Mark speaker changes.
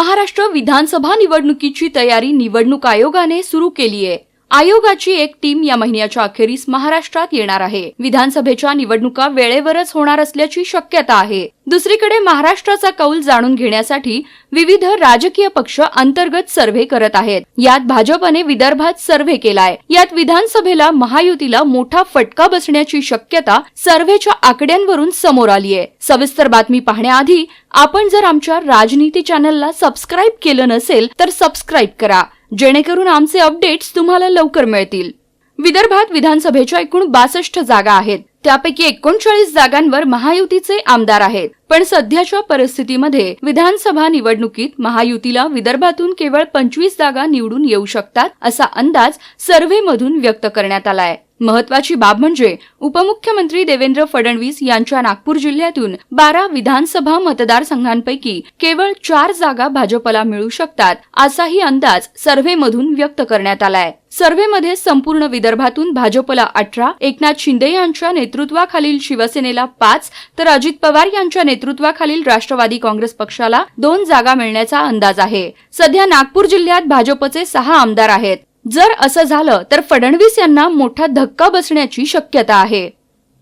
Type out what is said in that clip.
Speaker 1: महाराष्ट्र विधानसभा निवडणुकीची तयारी निवडणूक आयोगाने सुरू केली आहे. आयोगाची एक टीम या महिन्याच्या अखेरीस महाराष्ट्रात येणार आहे. विधानसभेच्या निवडणुका वेळेवरच होणार असल्याची शक्यता आहे. दुसरीकडे महाराष्ट्राचा कौल जाणून घेण्यासाठी विविध राजकीय पक्ष अंतर्गत सर्व्हे करत आहेत. यात भाजपने विदर्भात सर्व्हे केलाय. यात विधानसभेला महायुतीला मोठा फटका बसण्याची शक्यता सर्व्हेच्या आकड्यांवरून समोर आली आहे. सविस्तर बातमी पाहण्याआधी आपण जर आमच्या राजनीती चॅनलला सबस्क्राईब केलं नसेल तर सबस्क्राईब करा. जेणेकरून आमचे अपडेट्स तुम्हाला लवकर मिळतील. विदर्भात विधानसभेच्या एकूण बासष्ट जागा आहेत. त्यापैकी एकोणचाळीस जागांवर महायुतीचे आमदार आहेत. पण सध्याच्या परिस्थितीमध्ये विधानसभा निवडणुकीत महायुतीला विदर्भातून केवळ पंचवीस जागा निवडून येऊ शकतात असा अंदाज सर्व्हेमधून व्यक्त करण्यात आलाय. महत्वाची बाब म्हणजे उपमुख्यमंत्री देवेंद्र फडणवीस यांच्या नागपूर जिल्ह्यातून बारा विधानसभा मतदारसंघांपैकी केवळ चार जागा भाजपला मिळू शकतात असाही अंदाज सर्व्हेमधून व्यक्त करण्यात आलाय. सर्व्हेमध्ये संपूर्ण विदर्भातून भाजपला अठरा एकनाथ शिंदे यांच्या नेतृत्वाखालील शिवसेनेला पाच तर अजित पवार यांच्या नेतृत्वाखालील राष्ट्रवादी काँग्रेस पक्षाला दोन जागा मिळण्याचा अंदाज आहे. सध्या नागपूर जिल्ह्यात भाजपचे सहा आमदार आहेत. जर असं झालं तर फडणवीस यांना मोठा धक्का बसण्याची शक्यता आहे.